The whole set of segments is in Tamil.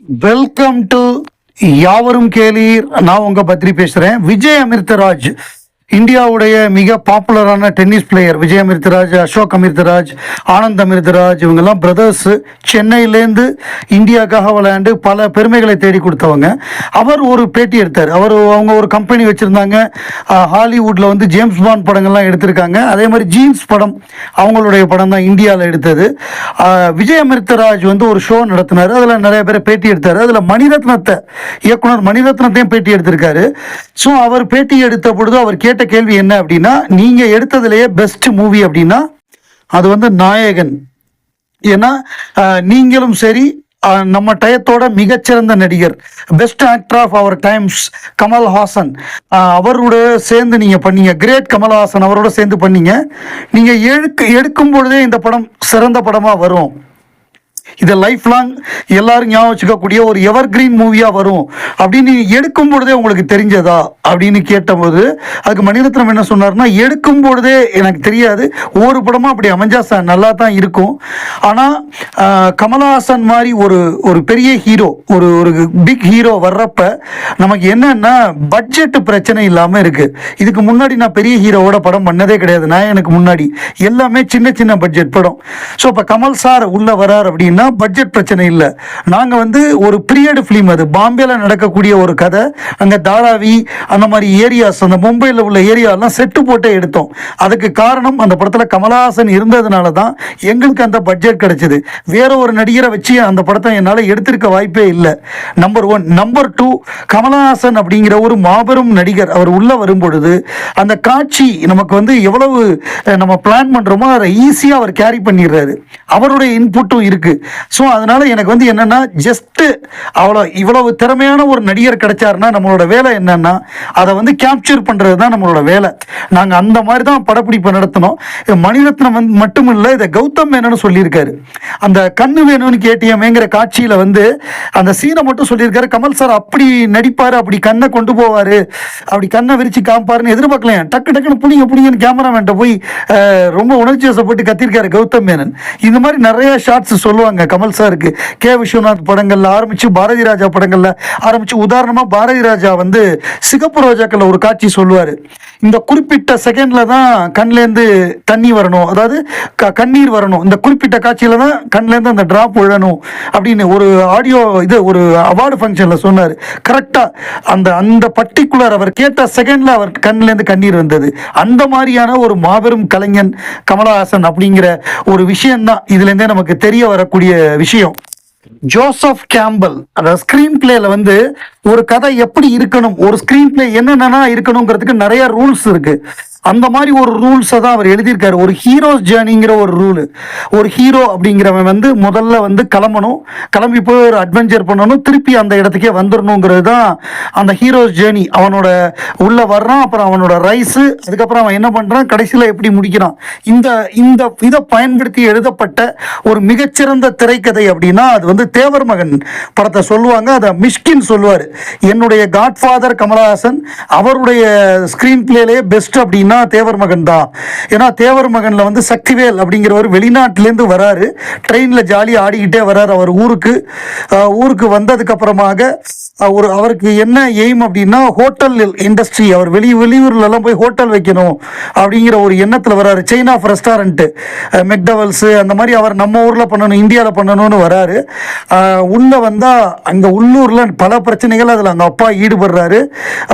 வெல்கம் டு யாவரும் கேளீர். நான் உங்க பத்ரி பேசுறேன். விஜய் அமிர்தராஜ். இந்தியாவுடைய மிக பாப்புலரான டென்னிஸ் பிளேயர் விஜய் அமிர்தராஜ் அசோக் அமிர்தராஜ் ஆனந்த் அமிர்தராஜ் இவங்கெல்லாம் பிரதர்ஸ் சென்னையிலேருந்து இந்தியாவுக்காக விளையாண்டு பல பெருமைகளை தேடி கொடுத்தவங்க. அவர் ஒரு பேட்டி எடுத்தார். அவர் அவங்க ஒரு கம்பெனி வச்சுருந்தாங்க. ஹாலிவுட்டில் வந்து ஜேம்ஸ் பாண்ட் படங்கள்லாம் எடுத்திருக்காங்க. அதே மாதிரி ஜீன்ஸ் படம் அவங்களுடைய படம் தான் இந்தியாவில் எடுத்தது. விஜய் அமிர்தராஜ் வந்து ஒரு ஷோ நடத்தினார். அதில் நிறைய பேர் பேட்டி எடுத்தார். அதில் மணிரத்னத்தை இயக்குனர் மணிரத்னத்தையும் பேட்டி எடுத்திருக்காரு. ஸோ அவர் பேட்டி எடுத்த பொழுது அவர் கேட்ட கேள்வி என்ன அப்படின்னா நீங்கள் எடுத்ததுலேயே பெஸ்ட் மூவி அப்படின்னா அது வந்து நாயகன். ஏன்னா நீங்களும் சரி நம்ம டயத்தோட மிகச்சிறந்த நடிகர் best actor of our times Kamal Haasan. Haasan அவரோட சேர்ந்து நீங்கள் பண்ணீங்க கிரேட் கமல்ஹாசன் அவரோட சேர்ந்து பண்ணீங்க. நீங்கள் எடுக்க எடுக்கும் பொழுதே இந்த படம் சிறந்த படமாக வரும். இதை லைஃப் லாங் எல்லாரும் ஞாபகம் வச்சுக்கக்கூடிய ஒரு எவர் கிரீன் மூவியாக வரும். அப்படின்னு எடுக்கும் பொழுதே உங்களுக்கு தெரிஞ்சதா? அப்படின்னு கேட்டபோது அதுக்கு மணிரத்னம் என்ன சொன்னார்னா எடுக்கும் பொழுதே எனக்கு தெரியாது. ஒவ்வொரு படமும் அப்படி அமைஞ்சா சார் நல்லா தான் இருக்கும் ஆனால் கமலஹாசன் மாதிரி ஒரு ஒரு பெரிய ஹீரோ ஒரு ஒரு பிக் ஹீரோ வர்றப்ப நமக்கு என்னன்னா பட்ஜெட் பிரச்சனை இல்லாமல் இருக்கு. இதுக்கு முன்னாடி நான் பெரிய ஹீரோவோட படம் பண்ணதே கிடையாது. நான் எனக்கு முன்னாடி. எல்லாமே சின்ன சின்ன பட்ஜெட் படம். ஸோ இப்போ கமல் சார் உள்ள வரார் அப்படின்னு பட்ஜெட் பிரச்சனை இல்லை. நாங்கள் வந்து ஒரு பீரியடு ஃபிலிம் அது. பாம்பேல நடக்கக்கூடிய ஒரு கதை. அங்கே தாராவி அந்த மாதிரி ஏரியாஸ் அந்த மும்பையில் உள்ள ஏரியாலாம் செட்டு போட்டே எடுத்தோம். அதுக்கு காரணம் அந்த படத்தில் கமலஹாசன் இருந்ததுனால தான் எங்களுக்கு அந்த பட்ஜெட் கிடைச்சிது. வேற ஒரு நடிகரை வச்சு அந்த படத்தை என்னால் எடுத்திருக்க வாய்ப்பே இல்லை. Number one number two Kamal Haasan அப்படிங்கிற ஒரு மாபெரும் நடிகர் அவர் உள்ளே வரும்பொழுது அந்த காட்சி நமக்கு வந்து எவ்வளவு நம்ம பிளான் பண்ணுறோமோ அதை ஈஸியாக அவர் கேரி பண்ணிடுறாரு. அவருடைய இன்புட்டும் இருக்குது ஸோ அதனால் எனக்கு வந்து என்னன்னா ஜஸ்ட் அவ்வளோ இவ்வளவு திறமையான ஒரு நடிகர் கிடைச்சாருன்னா நம்மளோட வேலை என்னன்னா அதை வந்து கேப்சர் பண்ணுறது தான் நம்மளோட வேலை. நாங்கள் அந்த மாதிரி தான் படப்பிடிப்பை நடத்தினோம். மணிரத்னம் வந்து மட்டும் இல்லை இதை கௌதம் மேனன்னு சொல்லியிருக்காரு. அந்த கண்ணு வேணும்னு கேட்டியமேங்கிற காட்சியில் வந்து அந்த சீனை மட்டும் சொல்லியிருக்காரு. கமல் சார் அப்படி நடிப்பார் அப்படி கண்ணை கொண்டு போவார் அப்படி கண்ணை விரிச்சு காமிப்பாருன்னு எதிர்பார்க்கலையே. டக்கு டக்குன்னு புடிங்க புடிங்கன்னு கேமராமேன்ட்ட போய் ரொம்ப உணர்ச்சி வசப்பட்டு கத்திருக்காரு கௌதம் மேனன். இந்த மாதிரி நிறைய ஷார்ட்ஸ் சொல்லுவாங்க. கமல் சாருக்கு கே. விஸ்வநாத் படங்கள்ல ஆரம்பிச்சு பாரதி ராஜா படங்கள்ல ஆரம்பிச்சு உதாரணமா பாரதி ராஜா வந்து சிகப்பு ரோஜாக்கள்ல ஒரு காட்சி சொல்லுவாரு. இந்த குறிப்பிட்ட செகண்ட்ல தான் கண்லேருந்து தண்ணி வரணும். அதாவது க- கண்ணீர் வரணும். இந்த குறிப்பிட்ட காட்சியில தான் கண்லேருந்து அந்த டிராப் விழணும் அப்படின்னு ஒரு ஆடியோ இது ஒரு அவார்டு ஃபங்க்ஷன்ல சொன்னார். கரெக்டா அந்த அந்த பர்டிகுலர் அவர் கேட்ட செகண்ட்ல அவர் கண்ணிலேருந்து கண்ணீர் வந்தது. அந்த மாதிரியான ஒரு மாபெரும் கலைஞன் கமலஹாசன் அப்படிங்கிற ஒரு விஷயம்தான் இதுலேருந்தே நமக்கு தெரிய வரக்கூடிய விஷயம். ஜோசப் கேம்பல் அதாவது ஸ்கிரீன் பிளேல வந்து ஒரு கதை எப்படி இருக்கணும் ஒரு ஸ்கிரீன் பிளே என்னென்னா இருக்கணுங்கிறதுக்கு நிறைய ரூல்ஸ் இருக்கு. அந்த மாதிரி ஒரு ரூல்ஸை தான் அவர் எழுதியிருக்காரு. ஒரு ஹீரோஸ் ஜேர்னிங்கிற ஒரு ரூலு ஒரு ஹீரோ அப்படிங்கிறவன் வந்து முதல்ல வந்து கிளம்பணும். கிளம்பி போய் ஒரு அட்வென்ச்சர் பண்ணணும். திருப்பி அந்த இடத்துக்கே வந்துடணுங்கிறது தான் அந்த ஹீரோஸ் ஜேர்னி அவனோட உள்ளே வர்றான் அப்புறம் அவனோட ரைஸு அதுக்கப்புறம் அவன் என்ன பண்ணுறான் கடைசியில் எப்படி முடிக்கிறான்? இந்த இந்த இதை பயன்படுத்தி எழுதப்பட்ட ஒரு மிகச்சிறந்த திரைக்கதை அப்படின்னா அது வந்து தேவர் மகன் படத்தை சொல்லுவாங்க. அதை மிஷ்கின் சொல்லுவார். என்னுடைய காட்ஃபாதர் கமலஹாசன் அவருடைய ஸ்க்ரீன் பிளேலேயே பெஸ்ட் அப்படின்னா தேவர் மகன் தான். ஏன்னா தேவர் மகனில் வந்து சக்திவேல் அப்படிங்கிறவர் வெளிநாட்டிலேருந்து வராரு. ட்ரெயினில் ஜாலியாக ஆடிக்கிட்டே வராரு அவர் ஊருக்கு. ஊருக்கு வந்ததுக்கு அப்புறமாக ஒரு அவருக்கு என்ன எய்ம் அப்படின்னா ஹோட்டல் இண்டஸ்ட்ரி. அவர் வெளி வெளியூர்லலாம் போய் ஹோட்டல் வைக்கணும் அப்படிங்கிற ஒரு எண்ணத்தில் வராரு. செயின் ஆஃப் ரெஸ்டாரண்ட்டு மெக்டவல்ஸு அந்த மாதிரி அவர் நம்ம ஊரில் பண்ணணும் இந்தியாவில் பண்ணணும்னு வராரு. உள்ளே உள்ள வந்தால் அங்கே உள்ளூரில் பல பிரச்சனைகள் அதில் அந்த அப்பா ஈடுபடுறாரு.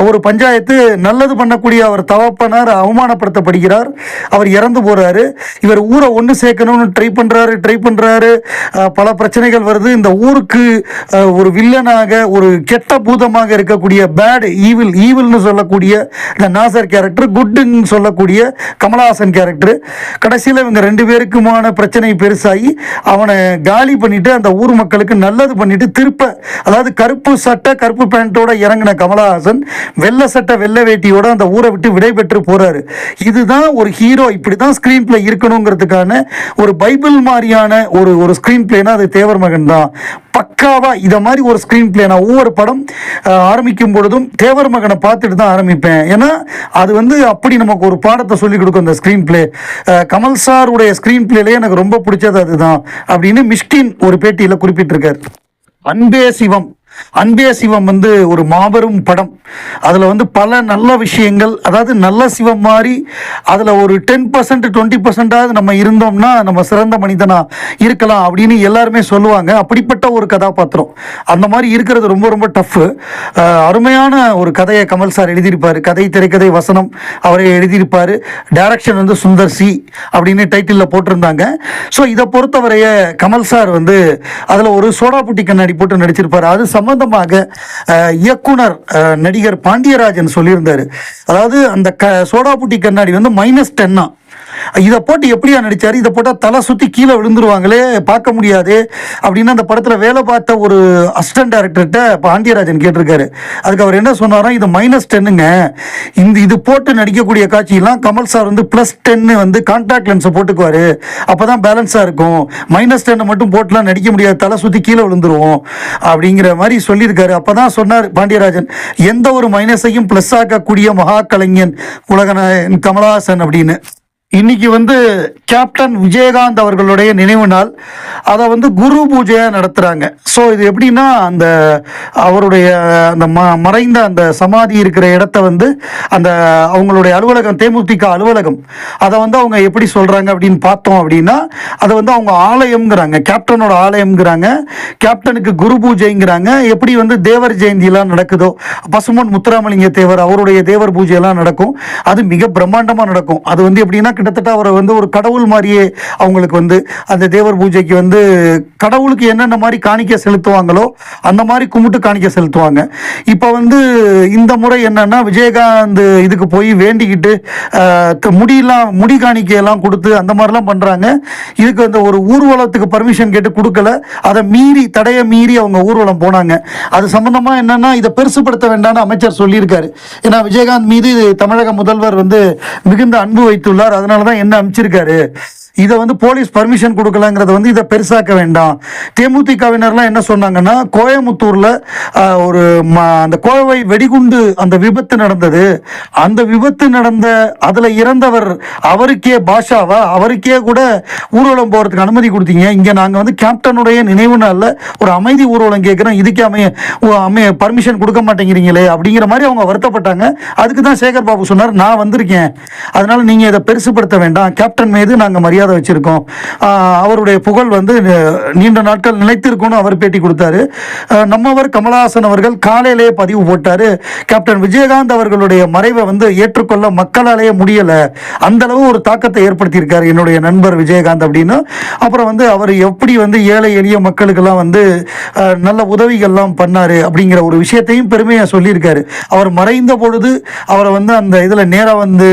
ஒரு பஞ்சாயத்து நல்லது பண்ணக்கூடிய அவர் தவப்பனார் அவமானப்படுத்தப்படுகிறார். அவர் இறந்து போறாரு. இவர் ஊரை ஒன்று சேர்க்கணும்னு ட்ரை பண்றாரு ட்ரை பண்றாரு. பல பிரச்சனைகள் வருது. இந்த ஊருக்கு ஒரு வில்லனாக ஒரு கெட்ட பூதமாக இருக்கக்கூடிய பேட் ஈவில் ஈவில்னு சொல்லக்கூடிய இந்த நாசர் கேரக்டர் குட்டுன்னு சொல்லக்கூடிய கமலஹாசன் கேரக்டர் கடைசியில் இவங்க ரெண்டு பேருக்குமான பிரச்சனை பெருசாகி அவனை காலி பண்ணிட்டு அந்த ஊர் மக்களுக்கு நல்லது பண்ணிட்டு திருப்ப அதாவது கருப்பு சட்டை கருப்பு பேண்ட்டோட இறங்கின கமலஹாசன் வெள்ளை சட்டை வெள்ளை வேட்டியோட அந்த ஊரை விட்டு விடைபெற்று இதுதான் ஒரு ஹீரோ இப்படி தான் ஸ்க்ரீன் பிளே இருக்கணுங்கிறதுக்கான ஒரு பைபிள் மாதிரியான ஒரு ஒரு ஸ்க்ரீன் பிளேனா அது தேவர் மகன் தான். பக்காவா இதை மாதிரி ஒரு ஸ்க்ரீன் பிளே நான் ஒவ்வொரு படம் அஹ், ஆரம்பிக்கும் பொழுதும் தேவர் மகனை பார்த்துட்டு தான் ஆரம்பிப்பேன். ஏன்னா அது வந்து அப்படி நமக்கு ஒரு பாடத்தை சொல்லிக் கொடுக்கும் அந்த ஸ்க்ரீன் பிளே கமல் சாருடைய ஸ்க்ரீன் பிளேலே எனக்கு ரொம்ப பிடிச்சது அதுதான். அப்படின்னு மிஷ்கின் ஒரு பேட்டியில் குறிப்பிட்டிருக்கார். அன்பே சிவம். அன்பே சிவம் வந்து ஒரு மாபெரும் படம். அதில் வந்து பல நல்ல விஷயங்கள் அதாவது நல்ல சிவம் மாதிரி அதில் ஒரு டென் பர்சன்ட் டுவெண்ட்டி பர்சன்டாவது நம்ம இருந்தோம்னா நம்ம சிறந்த மனிதனா இருக்கலாம் அப்படின்னு எல்லாருமே சொல்லுவாங்க. அப்படிப்பட்ட ஒரு கதாபாத்திரம். அந்த மாதிரி இருக்கிறது ரொம்ப ரொம்ப டஃப்பு அருமையான ஒரு கதையை கமல் சார் எழுதியிருப்பார். கதை திரைக்கதை வசனம் அவரே எழுதியிருப்பார். டைரக்ஷன் வந்து சுந்தர் சி அப்படின்னு டைட்டிலில் போட்டிருந்தாங்க. ஸோ இதை பொறுத்தவரைய கமல் சார் வந்து அதில் ஒரு சோடா புட்டி கண்ணாடி போட்டு நடிச்சிருப்பார். அது சம்பந்தமாக இயக்குனர் நடிகர் பாண்டியராஜன் சொல்லியிருந்தார். அதாவது அந்த க சோடாபுட்டி கண்ணாடி வந்து மைனஸ் டென்னா இதை போட்டு எப்படியா நடித்தார் இதை போட்டால் தலை சுற்றி கீழே விழுந்துருவாங்களே பார்க்க முடியாது அப்படின்னு அந்த படத்தில் வேலை பார்த்த ஒரு அசிஸ்டன்ட் டேரக்டர்கிட்ட பாண்டியராஜன் கேட்டிருக்காரு. அதுக்கு அவர் என்ன சொன்னாரோ இது மைனஸ் டென்னுங்க இந்த இது போட்டு நடிக்கக்கூடிய காட்சியெல்லாம் கமல் சார் வந்து ப்ளஸ் டென்னு வந்து கான்டாக்ட் லென்ஸை போட்டுக்குவாரு. அப்போ தான் பேலன்ஸாக இருக்கும். மைனஸ் டென்னை மட்டும் போட்டுலாம் நடிக்க முடியாது. தலை சுற்றி கீழே விழுந்துருவோம் அப்படிங்கிற மாதிரி சொல்லியிருக்காரு. அப்போ தான் சொன்னார் பாண்டியராஜன் எந்த ஒரு மைனஸையும் ப்ளஸ் ஆக்கக்கூடிய மகா கலைஞன் உலகநாயகன் கமலஹாசன் அப்படின்னு. இன்னைக்கு வந்து கேப்டன் விஜயகாந்த் அவர்களுடைய நினைவு நாள். அதை வந்து குரு பூஜையாக நடத்துகிறாங்க ஸோ இது எப்படின்னா அந்த அவருடைய அந்த ம மறைந்த அந்த சமாதி இருக்கிற இடத்த வந்து அந்த அவங்களுடைய அலுவலகம் தேமுதிக அலுவலகம் அதை வந்து அவங்க எப்படி சொல்கிறாங்க அப்படின்னு பார்த்தோம் அப்படின்னா அதை வந்து அவங்க ஆலயம்ங்கிறாங்க. கேப்டனோட ஆலயம்ங்கிறாங்க. கேப்டனுக்கு குரு பூஜைங்கிறாங்க. எப்படி வந்து தேவர் ஜெயந்திலாம் நடக்குதோ பசுமன் முத்துராமலிங்க தேவர் அவருடைய தேவர் பூஜையெல்லாம் நடக்கும். அது மிக பிரம்மாண்டமாக நடக்கும். அது வந்து எப்படின்னா கிட்டத்தட்ட அவரை வந்து ஒரு கடவுள் மாதிரியே அவங்களுக்கு வந்து அந்த தேவர் பூஜைக்கு வந்து கடவுளுக்கு என்னென்ன மாதிரி காணிக்க செலுத்துவாங்களோ அந்த மாதிரி கும்பிட்டு காணிக்க செலுத்துவாங்க. இப்போ வந்து இந்த முறை என்னன்னா விஜயகாந்த் இதுக்கு போய் வேண்டிக்கிட்டு முடியெல்லாம் முடி காணிக்கையெல்லாம் கொடுத்து அந்த மாதிரிலாம் பண்ணுறாங்க இதுக்கு அந்த ஒரு ஊர்வலத்துக்கு பர்மிஷன் கேட்டு கொடுக்கல. அதை மீறி தடையை மீறி அவங்க ஊர்வலம் போனாங்க. அது சம்மந்தமாக என்னென்னா இதை பெருசுப்படுத்த வேண்டாம்னு அமைச்சர் சொல்லியிருக்காரு. ஏன்னா விஜயகாந்த் மீது தமிழக முதல்வர் வந்து மிகுந்த அன்பு வைத்துள்ளார். அதனால் தான் என்ன அமைச்சிருக்காரு இதை வந்து போலீஸ் பர்மிஷன் கொடுக்கலங்கிறத வந்து இதை பெருசாக்க வேண்டாம். தேமுதிகவினர்லாம் என்ன சொன்னாங்கன்னா கோயமுத்தூரில் ஒரு ம- அந்த கோவை வெடிகுண்டு அந்த விபத்து நடந்தது. அந்த விபத்து நடந்த அதில் இறந்தவர் அவருக்கே பாஷாவா? அவருக்கே கூட ஊர்வலம் போகிறதுக்கு அனுமதி கொடுத்தீங்க. இங்கே நாங்கள் வந்து கேப்டனுடைய நினைவு நாளில் ஒரு அமைதி ஊர்வலம் கேட்குறோம் இதுக்கே அமைய அமைய பர்மிஷன் கொடுக்க மாட்டேங்கிறீங்களே அப்படிங்கிற மாதிரி அவங்க வருத்தப்பட்டாங்க. அதுக்கு தான் சேகர் பாபு சொன்னார் நான் வந்திருக்கேன். அதனால் நீங்கள் இதை பெருசுப்படுத்த வேண்டாம். கேப்டன் மீது நாங்கள் மரியாதை வச்சிருக்கோம். வச்சுருக்கோம் அவருடைய புகழ் வந்து நீண்ட நாட்கள் நிலைத்திருக்கும்னு அவர் பேட்டி கொடுத்தாரு. நம்மவர் கமலஹாசன் அவர்கள் காலையிலேயே பதிவு போட்டாரு. கேப்டன் விஜயகாந்த் அவர்களுடைய மறைவை வந்து ஏற்றுக்கொள்ள மக்களாலேயே முடியல. அந்த அளவு ஒரு தாக்கத்தை ஏற்படுத்தியிருக்காரு என்னுடைய நண்பர் விஜயகாந்த் அப்படின்னு. அப்புறம் வந்து அவர் எப்படி வந்து ஏழை எளிய மக்களுக்கெல்லாம் வந்து நல்ல உதவிகள்லாம் பண்ணாரு அப்படிங்கிற ஒரு விஷயத்தையும் பெருமையாக சொல்லியிருக்காரு. அவர் மறைந்த பொழுது அவரை வந்து அந்த இதில் நேராக வந்து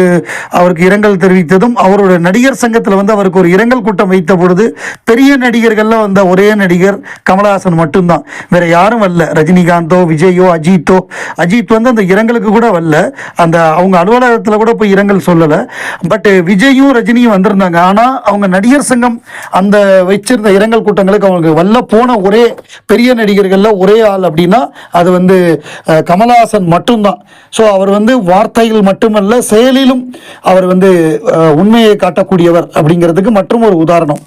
அவருக்கு இரங்கல் தெரிவித்ததும் அவரோட நடிகர் சங்கத்தில் வந்து அவருக்கு ஒரு இரங்கல் கூட்டம் வைத்த பொழுது பெரிய நடிகர்கள்ல வந்த ஒரே நடிகர் கமலஹாசன் மட்டும்தான். வேற யாரும் வரல ரஜினிகாந்தோ விஜயோ அஜித்தோ. அஜித் வந்து அந்த இரங்கலுக்கு கூட வரல. அந்த அவங்க அலுவலகத்தில் கூட போய் இரங்கல் சொல்லலை. பட் விஜயும் ரஜினியும் வந்திருந்தாங்க. ஆனால் அவங்க நடிகர் சங்கம் அந்த வச்சிருந்த இரங்கல் கூட்டங்களுக்கு அவங்க வல்ல போன ஒரே பெரிய நடிகர்கள்ல ஒரே ஆள் அப்படின்னா அது வந்து கமலஹாசன் மட்டும்தான். ஸோ அவர் வந்து வார்த்தையில் மட்டுமல்ல செயலிலும் அவர் வந்து உண்மையை காட்டக்கூடியவர் அப்படிங்கிறதுக்கு மற்றும் ஒரு உதாரணம்.